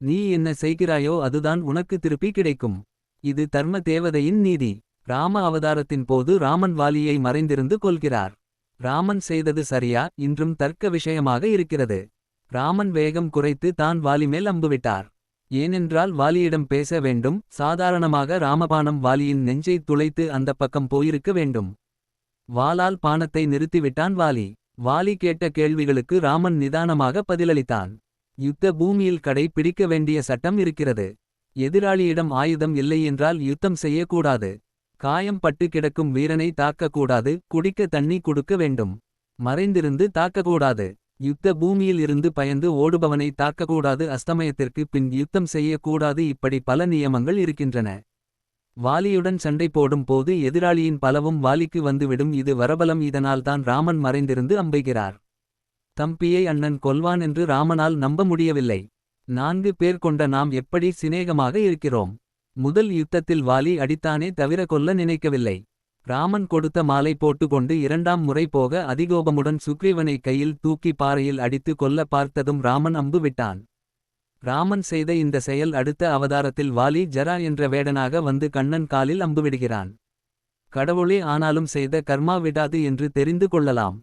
நீ என்ன செய்கிறாயோ அதுதான் உனக்கு திருப்பி கிடைக்கும். இது தர்ம தேவதையின் நீதி. ராம அவதாரத்தின் போது ராமன் வாலியை மறைந்திருந்து கொள்கிறார் ராமன் செய்தது சரியா? இன்றும் தர்க்க விஷயமாக இருக்கிறது. ராமன் வேகம் குறைத்து தான் வாலி மேல் அம்புவிட்டார். ஏனென்றால் வாலியிடம் பேச வேண்டும். சாதாரணமாக ராமபானம் வாலியின் நெஞ்சை துளைத்து அந்த பக்கம் போயிருக்க வேண்டும். வாலால் பானத்தை நிறுத்திவிட்டான் வாலி. வாலி கேட்ட கேள்விகளுக்கு ராமன் நிதானமாக பதிலளித்தான். யுத்த பூமியில் கடை பிடிக்க வேண்டிய சட்டம் இருக்கிறது. எதிராளியிடம் ஆயுதம் இல்லை என்றால் யுத்தம் செய்யக்கூடாது. காயம் பட்டு கிடக்கும் வீரனை தாக்கக்கூடாது. குடிக்க தண்ணி கொடுக்க வேண்டும். மறைந்திருந்து தாக்கக்கூடாது. யுத்த பூமியில் இருந்து பயந்து ஓடுபவனை தாக்கக்கூடாது. அஸ்தமயத்திற்கு பின் யுத்தம் செய்யக்கூடாது. இப்படி பல நியமங்கள் இருக்கின்றன. வாலியுடன் சண்டை போடும் போது எதிராளியின் பலவும் வாலிக்கு வந்துவிடும். இது வரபலம். இதனால்தான் ராமன் மறைந்திருந்து அம்புகிறார். தம்பியை அண்ணன் கொல்வான் என்று ராமனால் நம்ப முடியவில்லை. நான்கு பேர் கொண்ட நாம் எப்படி சிநேகமாக இருக்கிறோம்? முதல் யுத்தத்தில் வாலி அடித்தானே தவிர கொல்ல நினைக்கவில்லை. ராமன் கொடுத்த மாலை போட்டுக்கொண்டு இரண்டாம் முறை போக அதிகோபமுடன் சுக்ரீவனை கையில் தூக்கி பாறையில் அடித்து கொல்ல பார்த்ததும் ராமன் அம்பு விட்டான். ராமன் செய்த இந்த செயல் அடுத்த அவதாரத்தில் வாலி ஜரா என்ற வேடனாக வந்து கண்ணன் காலில் அம்புவிடுகிறான் கடவுளே ஆனாலும் செய்த கர்மா விடாது என்று தெரிந்து கொள்ளலாம்.